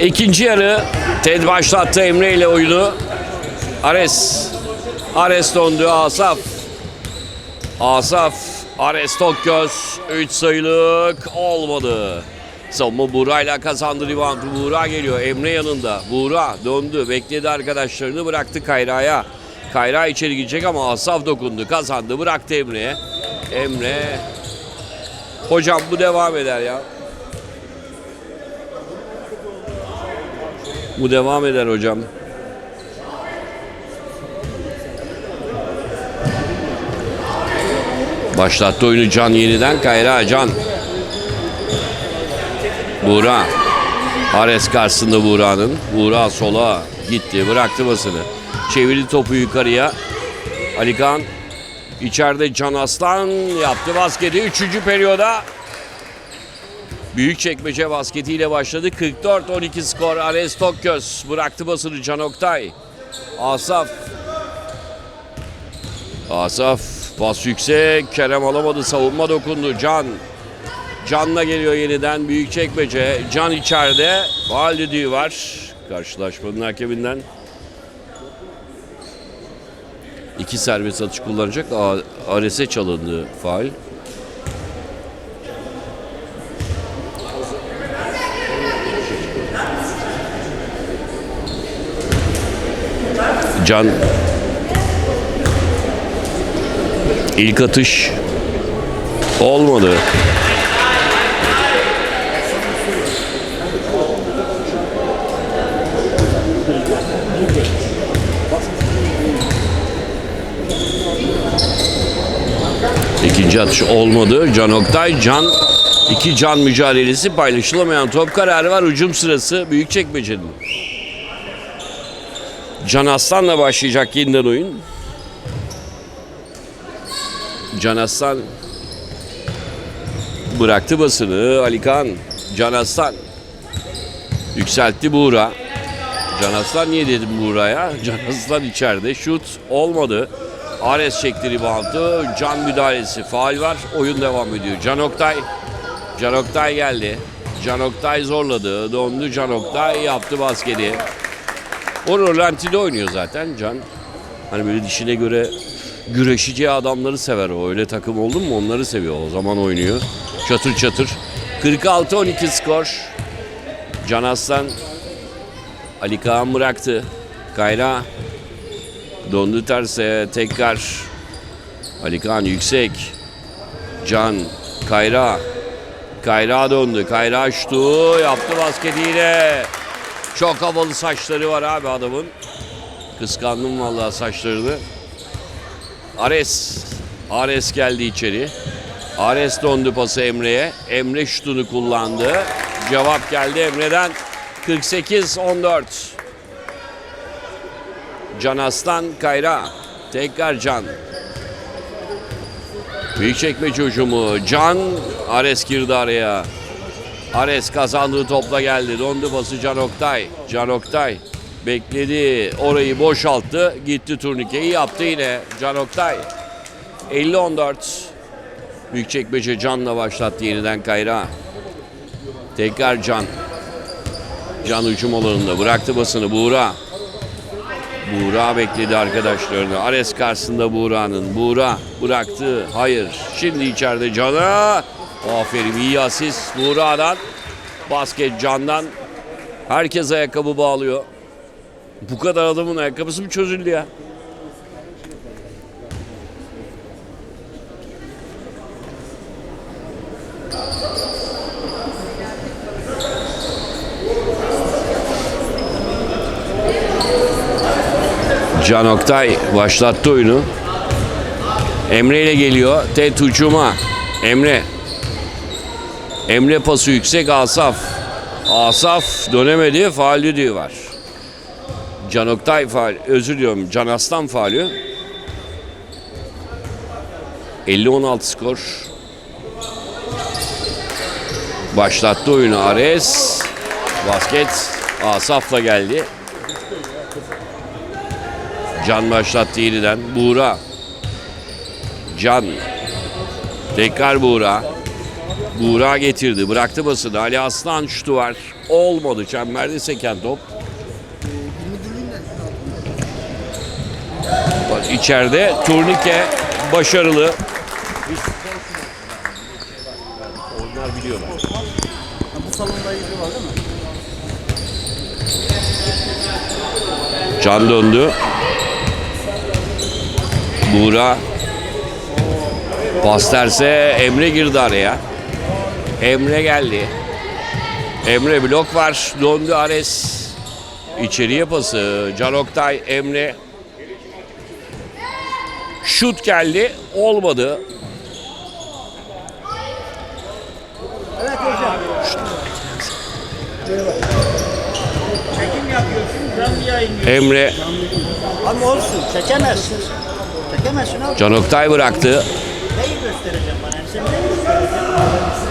İkinci yarı Ted başlattı Emre ile oyunu. Ares. Ares döndü Asaf. Asaf. Ares Tokgöz. 3 sayılık olmadı. Savunma Buğra'yla kazandı reboundu. Buğra geliyor. Emre yanında. Buğra döndü. Bekledi arkadaşlarını bıraktı Kayra'ya. Kayra içeri girecek ama Asaf dokundu. Kazandı. Bıraktı Emre'ye. Emre. Hocam bu devam eder ya. Bu devam eder hocam. Başlattı oyunu Can yeniden. Kayra Can. Buğra. Ares karşısında Buğra'nın. Buğra sola gitti. Bıraktı basını. Çevirdi topu yukarıya. Alikan içeride Can Aslan yaptı basketi. Üçüncü periyoda Büyükçekmece basketiyle başladı. 44-12 skor. Ares Tokgöz bıraktı basını Can Oktay. Asaf. Asaf pas yüksek. Kerem alamadı. Savunma dokundu. Can. Can'la geliyor yeniden Büyükçekmece. Can içeride. Faal düdüğü var. Karşılaşmanın hakeminden. İki serbest atış kullanacak. Ares'e çalındı faal. Can ilk atış olmadı. İkinci atış olmadı. Can Oktay, Can iki can mücadelesi paylaşılamayan top kararı var. Ucum sırası Büyükçekmece'nin. Can Aslan'la başlayacak yeniden oyun. Can Aslan bıraktı basını. Ali Kaan, Can Aslan yükseltti Buğra. Can Aslan niye dedim Buğra'ya? Can Aslan içeride. Şut olmadı. Ares çekti reboundu. Can müdahalesi. Faal var. Oyun devam ediyor. Can Oktay. Can Oktay geldi. Can Oktay zorladı. Dondu Can Oktay yaptı basketi. O Rolanti'de oynuyor zaten Can. Hani böyle dişine göre güreşici adamları sever o. Öyle takım oldun mu onları seviyor. O zaman oynuyor. Çatır çatır. 46-12 skor. Can Aslan Ali Kaan bıraktı. Kayra dondu terse tekrar Ali Kaan yüksek. Can Kayra Kayra döndü. Kayra şutu yaptı basketiyle. Çok havalı saçları var abi adamın. Kıskandım vallahi saçlarını. Ares. Ares geldi içeri. Ares döndü pası Emre'ye. Emre şutunu kullandı. Cevap geldi Emre'den. 48-14. Can Aslan Kayra. Tekrar Can. Büyükçekmece hücumu. Can Ares girdi araya. Ares kazandığı topla geldi. Dondu pası Can Oktay. Can Oktay bekledi. Orayı boşalttı. Gitti turnikeyi yaptı yine Can Oktay. 50-14. Büyükçekmece Can'la başlattı yeniden Kayra. Tekrar Can. Can hücum alanında bıraktı basını Buğra. Buğra bekledi arkadaşlarını. Ares karşısında Buğra'nın. Buğra bıraktı. Hayır. Şimdi içeride Can'a. Aferin iyi asist Buğra'dan. Basket Can'dan. Herkes ayakkabı bağlıyor. Bu kadar adamın ayakkabısı mı çözüldü ya? Can Oktay başlattı oyunu. Emre ile geliyor. Tet hücuma. Emre. Emre pası yüksek Asaf. Asaf dönemedi. Faal düdüğü var. Can Oktay faal. Özür diliyorum. Can Aslan faali. 50-16 skor. Başlattı oyunu Ares. Basket Asaf'la geldi. Can başlattı yeniden. Buğra. Can. Tekrar Buğra. Buğra getirdi. Bıraktı basını. Ali Aslan şutu var. Olmadı. Çemberde seken top. Bak içeride turnike başarılı. Onlar biliyorlar. Bu salonda ilgili var değil mi? Can döndü. Buğra. Pas terse Emre girdi araya. Emre geldi. Emre blok var. Döndü Ares. İçeriye pası. Can Oktay, Emre. Şut geldi. Olmadı. Çekim yapıyorsun. Emre Ama olsun, çekemezsin. Çekemezsin abi. Can Oktay bıraktı. Neyi göstereceğim bana? Sen neyi göstereceksin?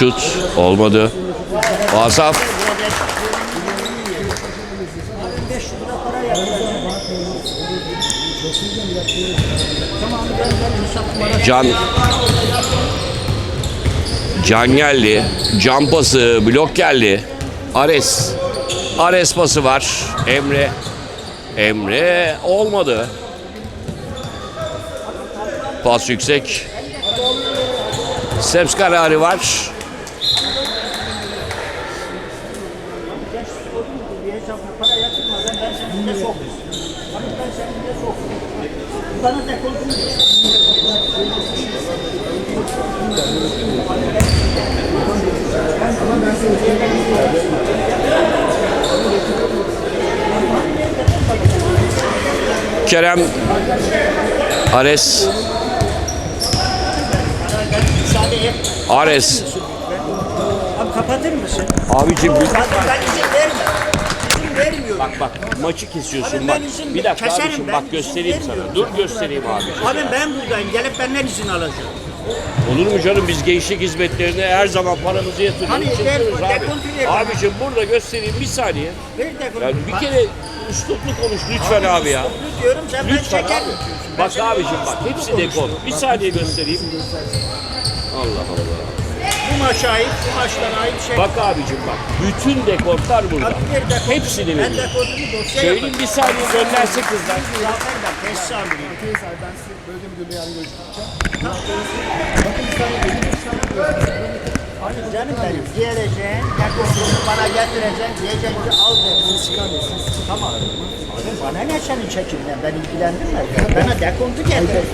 Şut olmadı. Asaf 500 lira para yapacağım. Tamam ben ben hesap numarası Can Can geldi. Can pası, blok geldi. Ares. Ares pası var. Emre. Emre olmadı. Pas yüksek. Seps kararı var. bir hesap para yatırmadan ben seni de soktum. Abi ben seni de soktum. Bana dekoltunu Kerem Ares. Ares Abi kapatır mısın? Abicim bir- Bak ben izin vermiyorum. İzin vermiyorum. Bak bak maçı kesiyorsun Abi bak. ben izin- Bir dakika keserim abicim ben, bak izin göstereyim vermiyorum. sana. Dur göstereyim abicim. Abi ben buradayım. Gelip benden izin alacağım. Olur mu canım biz gençlik hizmetlerine her zaman paramızı yatırıyoruz. Hani çıkıyoruz ver- abi. Abicim burada göstereyim bir saniye. Bir dekoltunu. Yani bir kere üsluplu konuş lütfen abi ya. diyorum sen ben Lütfen çeker abi. Ben Bak abicim bak hepsi dekor. Bir saniye göstereyim. Allah Allah. Bu maça ait, bu maçlara ait şey. Bak abicim bak. Bütün dekortlar burada. Abi bir dekont- Hepsini Ben veriyorum. dekoltunu dosya Söyleyeyim yapacağım. bir saniye gönderse kızlar. Zafer ben tesis amiriyim. ben size bölge müdürlüğü yarın görüşeceğim. Bakın bir. Hani canım benim geleceğin, bana getireceksin, diyeceksin ki al dekoltunu. Çıkarmıyorsunuz. Tamam. Abi bana ne senin çekimden, ben ilgilendirmez. Bana dekontu getir.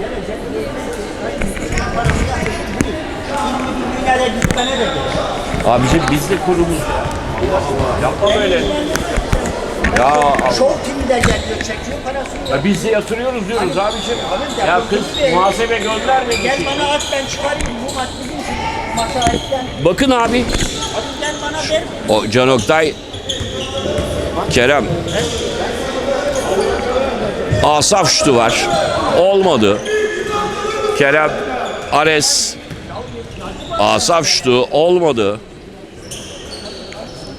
Gelecek, Yere gitmene de gerek. Abicim biz de kurumuz. Yapma böyle. Ya, Show TV de geliyor, çekiyor parasını. ya biz de yatırıyoruz diyoruz abicim. Abi, Ya dekontu kız muhasebe göndermedi. Gel bana at ben çıkarayım. Bu maç bizim. Bakın abi. Abi gel bana ver. O Can Oktay Kerem Asaf şutu var. Olmadı. Kerem Ares Asaf şutu olmadı.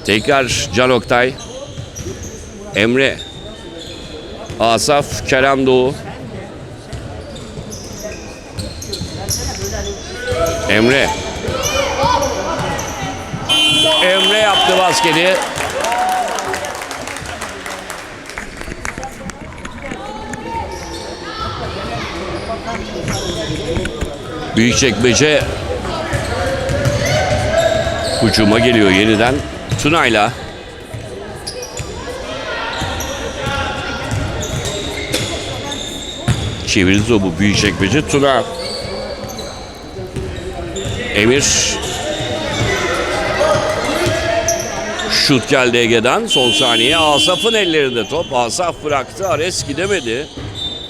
Tekrar Can Oktay Emre Asaf Kerem Doğu Emre Emre yaptı basketi. Büyükçekmece hücuma geliyor yeniden. Tuna'yla çevirdi topu Büyükçekmece Tuna. Emir Şut geldi Ege'den. Son saniye Asaf'ın ellerinde top. Asaf bıraktı. Ares gidemedi.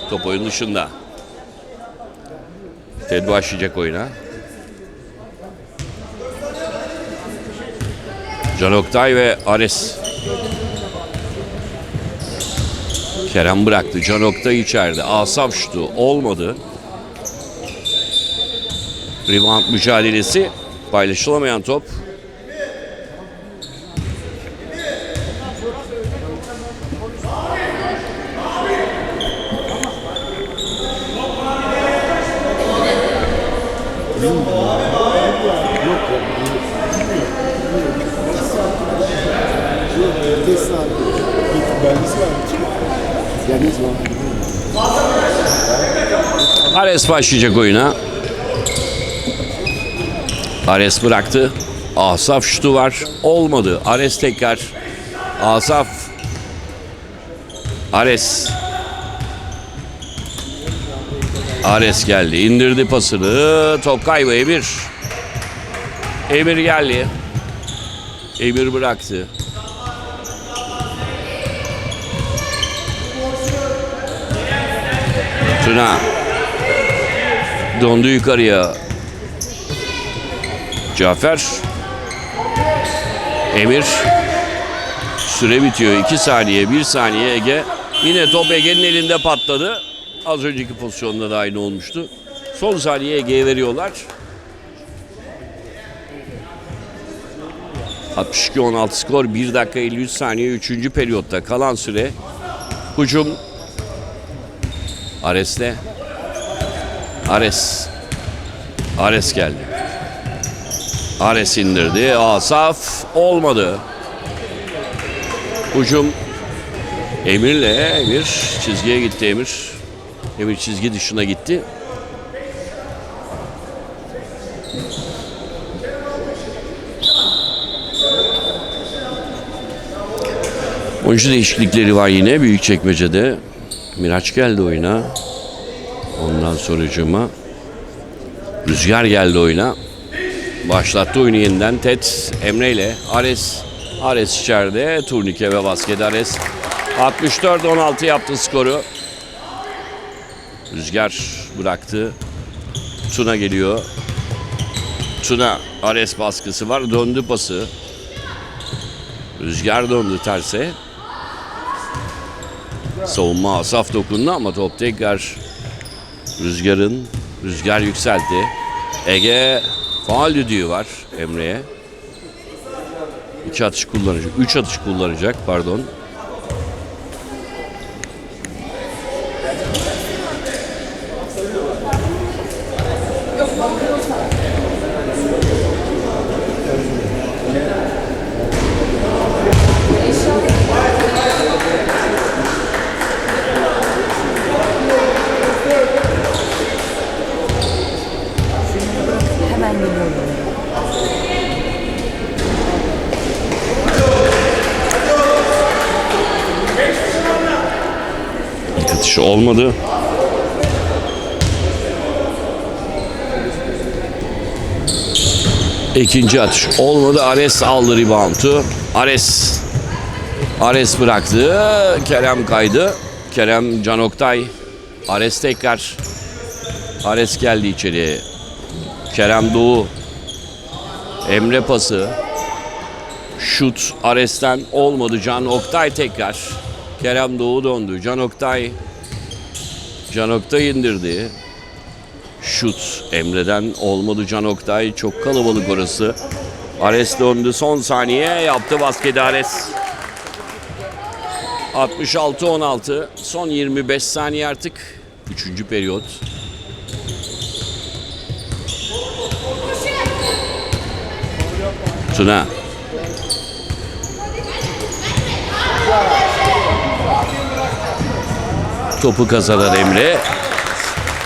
Top oyun dışında. Ted başlayacak oyuna. Can Oktay ve Ares. Kerem bıraktı. Can Oktay içeride. Asaf şutu olmadı. Rebound mücadelesi. Paylaşılamayan top. Ares başlayacak oyuna. Ares bıraktı. Asaf şutu var. Olmadı. Ares tekrar. Asaf. Ares. Ares geldi. indirdi pasını. Top kaybı Emir. Emir geldi. Emir bıraktı. Tuna. Dondu yukarıya. Cafer. Emir. Süre bitiyor. 2 saniye, 1 saniye Ege. Yine top Ege'nin elinde patladı. Az önceki pozisyonda da aynı olmuştu. Son saniye Ege'ye veriyorlar. 62-16 skor 1 dakika 53 saniye 3. periyotta kalan süre. Hücum Ares'le Ares. Ares geldi. Ares indirdi. Asaf olmadı. Hücum Emir'le Emir çizgiye gitti Emir. Emir çizgi dışına gitti. Oyuncu değişiklikleri var yine büyük çekmecede. Miraç geldi oyuna. Ondan sonucuma Rüzgar geldi oyuna. Başlattı oyunu yeniden. Ted Emre ile Ares. Ares içeride. Turnike ve basket Ares. 64-16 yaptı skoru. Rüzgar bıraktı. Tuna geliyor. Tuna Ares baskısı var. Döndü pası. Rüzgar döndü terse. Savunma Asaf dokundu ama top tekrar Rüzgar'ın Rüzgar yükseltti. Ege faal düdüğü var Emre'ye. İki atış kullanacak. Üç atış kullanacak pardon. İlk atışı olmadı. İkinci atış olmadı. Ares aldı reboundu. Ares Ares bıraktı. Kerem kaydı. Kerem Can Oktay. Ares tekrar. Ares geldi içeri. Kerem Doğu. Emre pası. Şut Ares'ten olmadı. Can Oktay tekrar. Kerem Doğu döndü. Can Oktay. Can Oktay indirdi. Şut Emre'den olmadı Can Oktay. Çok kalabalık orası. Ares döndü. Son saniye yaptı basket Ares. 66-16. Son 25 saniye artık. Üçüncü periyot. Tuna. Topu kazanan Emre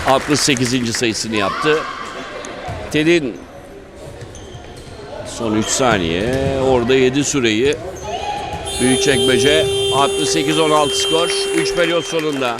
68. sayısını yaptı. Ted'in son 3 saniye orada 7 süreyi Büyükçekmece 68-16 skor 3 periyot sonunda.